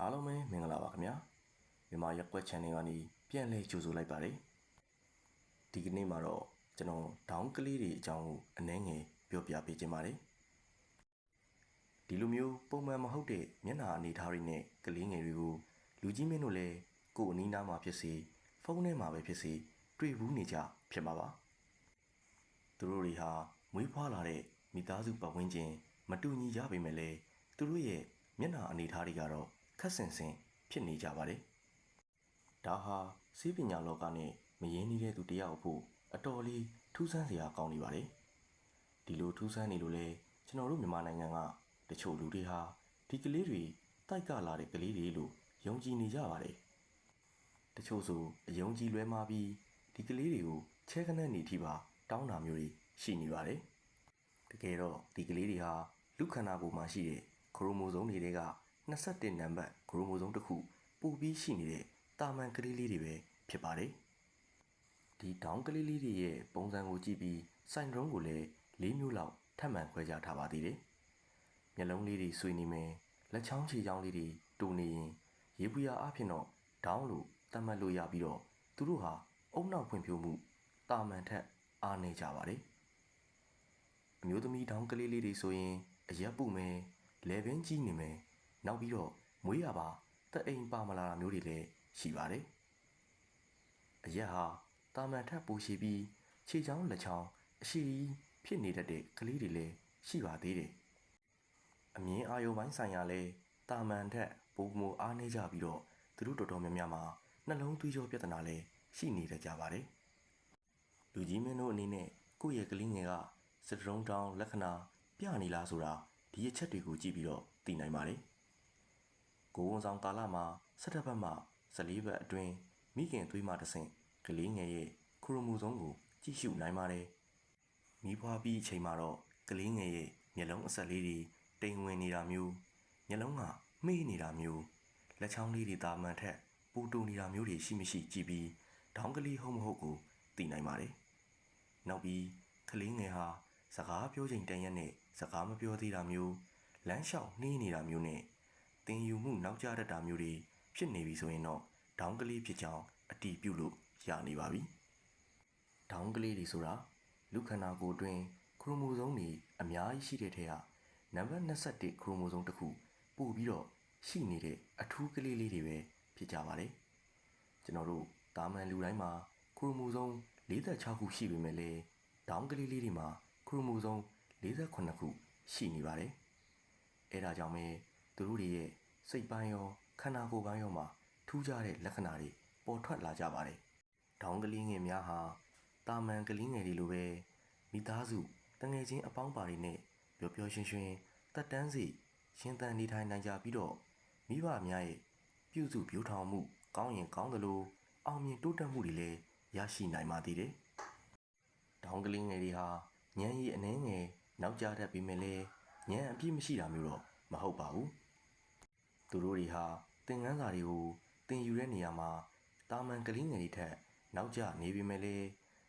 အားလုံးပဲမင်္ဂလာပါခင်ဗျာမြန်မာရက်ကွက် channel ကနေပြန်လည်ကြိုဆိုလိုက်ပါတယ်ဒီကနေ့မှာတော့ကျွန်တော်ဒေါင်းကလေးတွေအကြောင်းကိုအနည်းငယ်ပြောပြပေးခြင်းပါတယ်ဒီလိုမျိုးပုံမှန်မဟုတ်တဲ့မျက်နှာအနေထားတွေနဲ့ကလေးငယ်တွေကိုလူကြီးမင်းတို့လည်းကိုယ်အနီးနားမှာဖြစ်စေဖုန်းထဲမှာပဲဖြစ်စေတွေ့ဘူးနေကြဖြစ်မှာပါသူတို့တွေဟာမွေးဖွားလာတဲ့မိသားစုပတ်ဝန်းကျင် မတူညီကြပေမဲ့လည်းသူတို့ရဲ့မျက်နှာအနေထားတွေကတော့ ခက်ဆင်ဆင်ဖြစ်နေကြပါတယ်။ဒါဟာစီးပညာလောကနဲ့မရင်းနှီးတဲ့သူတစ်ယောက်အဖို့အတော်လေးထူးဆန်းစရာကောင်းနေပါတယ်။ဒီလိုထူးဆန်းနေလို့လဲကျွန်တော်တို့မြန်မာနိုင်ငံကတချို့လူတွေဟာဒီကလေးတွေတိုက်ကလာတဲ့ကလေးတွေလို့ယုံကြည်နေကြပါတယ်။တချို့ဆိုအယုံကြည်လွဲမှားပြီးဒီကလေးတွေကိုချဲခနဲ့နေထိပါတောင်းတာမျိုးတွေရှိနေပါတယ်။တကယ်တော့ဒီကလေးတွေဟာလူခန္ဓာကိုယ်မှာရှိတဲ့ခရိုမိုစုန်းတွေက 21နံပါတ်ခရိုမိုစုန်းတစ်ခုပိုပြီးရှိနေတဲ့တာမန်ကလေးလေးတွေပဲဖြစ်ပါတယ်။ဒီဒေါင်းကလေးလေးတွေရဲ့ပုံစံကိုကြည့်ပြီးစိုင်ဒရုန်းကိုလည်း၄မျိုးလောက်ထပ်မံခွဲခြားထားပါသေးတယ်။မျက်လုံးလေးတွေဆွေနေမယ်လက်ချောင်းခြေချောင်းလေးတွေတူနေရင်ရေပူရအဖြစ်တော့ဒေါင်းလို့သတ်မှတ်လို့ရပြီးတော့သူတို့ဟာအုံနောက်ဖွံ့ဖြိုးမှုတာမန်ထက်အားနေကြပါတယ်။အမျိုးသမီးဒေါင်းကလေးလေးတွေဆိုရင်အရက်ပူမယ်လေပင်ကြီးနေမယ် နောက်ပြီးတော့မွေးရပါတက်အိမ်ပါမလာတာမျိုးတွေလည်းရှိပါတယ်အရက်ဟာတာမန်ထက်ပူရှိပြီးခြေချောင်းလက်ချောင်းအရှိကြီးဖြစ်နေတတ်တဲ့ကလေးတွေလည်းရှိပါသေးတယ်အမြင်အာရုံပိုင်းဆိုင်ရာလဲတာမန်ထက်ပိုမိုအားနေကြပြီးတော့သူတို့တော်တော်များများမှာနှလုံးသွေးကြောပြဿနာလည်းရှိနေတတ်ကြပါတယ်လူကြီးမင်းတို့အနေနဲ့ကိုယ့်ရဲ့ကလေးငယ်ကစတရုံတောင်လက္ခဏာပြနေလားဆိုတာဒီအချက်တွေကိုကြည့်ပြီးတော့သိနိုင်ပါတယ်။ ကိုဝန်ဆောင်ကာလမှာ17ဘက်မှ14ဘက်အတွင်းမိခင်သွေးမှတဆင့်ကလေးငယ်ရဲ့ခရိုမိုဆိုးကိုကြည့်ရှုနိုင်ပါတယ်။မိဖွားပြီးအချိန်မှာတော့ကလေးငယ်ရဲ့မျက်လုံးအဆက်လေးတွေတိမ်ဝင်နေတာမျိုးမျက်လုံးကမေးနေတာမျိုးလက်ချောင်းလေးတွေတာမန်ထက်ပူတူနေတာမျိုးတွေရှိမရှိကြည့်ပြီးဒေါင်းကလေးဟုတ်မဟုတ်ကိုသိနိုင်ပါတယ်။နောက်ပြီးကလေးငယ်ဟာစကားပြောချိန်တန်ရက်နဲ့စကားမပြောသေးတာမျိုးလမ်းလျှောက်နှီးနေတာမျိုးနဲ့ တင်ယူမှုနောက်ကျတတ်တာမျိုးတွေဖြစ်နေပြီဆိုရင်တော့ဒေါင်းကလေးဖြစ်ကြောင်းအတီးပြုတ်လို့ရနေပါပြီ။ဒေါင်းကလေးတွေဆိုတာလူခန္ဓာကိုယ်တွင်ခရိုမိုဆိုးတွေအများကြီးရှိတဲ့ထဲကနံပါတ်21ခရိုမိုဆိုးတစ်ခုပို့ပြီးတော့ရှိနေတဲ့အထူးကလေးလေးတွေပဲဖြစ်ကြပါတယ်။ကျွန်တော်တို့တာမန်လူတိုင်းမှာခရိုမိုဆိုး46ခုရှိပေမဲ့လည်းဒေါင်းကလေးလေးတွေမှာခရိုမိုဆိုး48ခုရှိနေပါတယ်။အဲဒါကြောင့်ပဲ သူတို့တွေရဲ့စိတ်ပိုင်းရောခန္ဓာကိုယ်ပိုင်းရောမှာထူးခြားတဲ့လက္ခဏာတွေပေါ်ထွက်လာကြပါတယ်။ဒေါင်းကလေးငယ်များဟာတာမန်ကလေးငယ်တွေလိုပဲမိသားစုတငယ်ချင်းအပေါင်းပါတွေနဲ့ပျော်ပျော်ရွှင်ရွှင်တက်တန်းစီရှင်သန်နေထိုင်နိုင်ကြပြီးတော့မိဘများရဲ့ပြုစုပြောထောင်မှု ကောင်းရင်ကောင်းသလိုအောင်မြင်တိုးတက်မှုတွေလည်းရရှိနိုင်ပါသေးတယ်။ဒေါင်းကလေးငယ်တွေဟာညံရည်အနှဲငယ်နောက်ကျတတ်ပေမဲ့လည်းညံအပြည့်မရှိတာမျိုးတော့မဟုတ်ပါဘူး သူတို့တွေဟာသင်ခန်းစာတွေကိုသင်ယူတဲ့နေရာမှာတာမန်ကလေးငယ်တွေထက်နောက်ကျနေပေမဲ့လည်း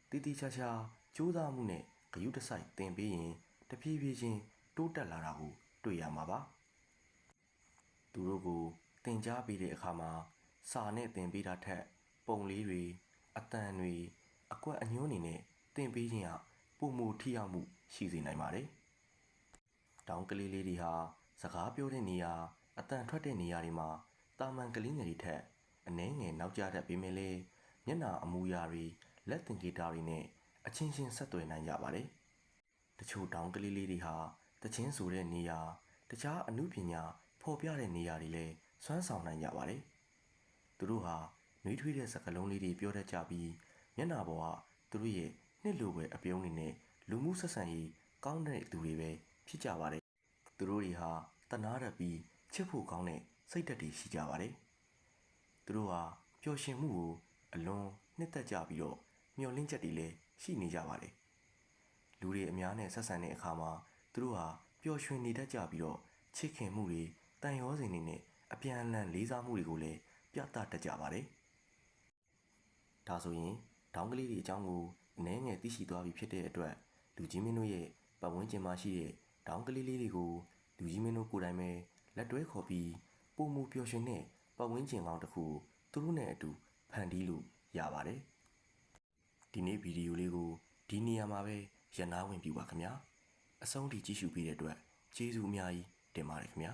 တည်တည်ချာချာကြိုးစားမှုနဲ့ဂရုတစိုက်သင်ပေးရင်တဖြည်းဖြည်းချင်းတိုးတက်လာတာကိုတွေ့ရမှာပါသူတို့ကိုသင်ကြားပေးတဲ့အခါမှာစာနဲ့သင်ပေးတာထက်ပုံလေးတွေအတန်တွေအကွက်အညွှန်းတွေနဲ့သင်ပေးခြင်းဟာပုံမူထိရောက်မှုရှိစေနိုင်ပါတယ်။တောင်ကလေးလေးတွေဟာစကားပြောတဲ့နေရာ အတန်ထွက်တဲ့နေရာတွေမှာတာမန်ကလေးငယ်တွေထက်အနှဲငယ်နောက်ကျတတ်ပေမဲ့လည်းမျက်နှာအမူအရာတွေလက်သင်္ကေတတွေနဲ့အချင်းချင်းဆက်သွယ်နိုင်ကြပါတယ်။တချို့တောင်ကလေးလေးတွေဟာတချင်းဆိုတဲ့နေရာတခြားအမှုပညာဖော်ပြတဲ့နေရာတွေလည်းစွမ်းဆောင်နိုင်ကြပါတယ်။သူတို့ဟာနှွေးထွေးတဲ့စကားလုံးလေးတွေပြောတတ်ကြပြီးမျက်နှာပေါ်ကသူတို့ရဲ့နှစ်လိုပဲအပြုံးနေနဲ့လူမှုဆက်ဆံရေးကောင်းတဲ့သူတွေပဲဖြစ်ကြပါတယ်။သူတို့တွေဟာတနာတတ်ပြီး ချစ်ဖို့ကောင်းတဲ့စိတ်ဓာတ်တွေရှိကြပါတယ်။သူတို့ဟာပျော်ရွှင်မှုကိုအလွန်နှစ်သက်ကြပြီးတော့မျှော်လင့်ချက်တွေလည်းရှိနေကြပါတယ်။လူတွေအများနဲ့ဆက်ဆံတဲ့အခါမှာသူတို့ဟာပျော်ရွှင်နေတတ်ကြပြီးတော့ချစ်ခင်မှုတွေတန်ရောစင်တွေနဲ့အပြန်အလှန်လေးစားမှုတွေကိုလည်းပြသတတ်ကြပါတယ်။ဒါဆိုရင်ဒေါင်းကလေးတွေအကြောင်းကိုအနည်းငယ်သိရှိသွားပြီဖြစ်တဲ့အတွက်လူကြီးမင်းတို့ရဲ့ပတ်ဝန်းကျင်မှာရှိတဲ့ဒေါင်းကလေးလေးတွေကိုလူကြီးမင်းတို့ကိုယ်တိုင်ပဲ လက်တွဲခေါ်ပြီးပပုံမူပျော်ရွှင်တဲ့ပတ်ဝန်းကျင်ကောင်းတစ်ခုကိုသူတို့နဲ့အတူဖန်တီးလို့ရပါတယ်ဒီနေ့ဗီဒီယိုလေးကိုဒီနေရာမှာပဲရနာဝင်ပြပါခင်ဗျာအဆုံးထိကြည့်ရှုပေးတဲ့အတွက်ကျေးဇူးအများကြီးတင်ပါတယ်ခင်ဗျာ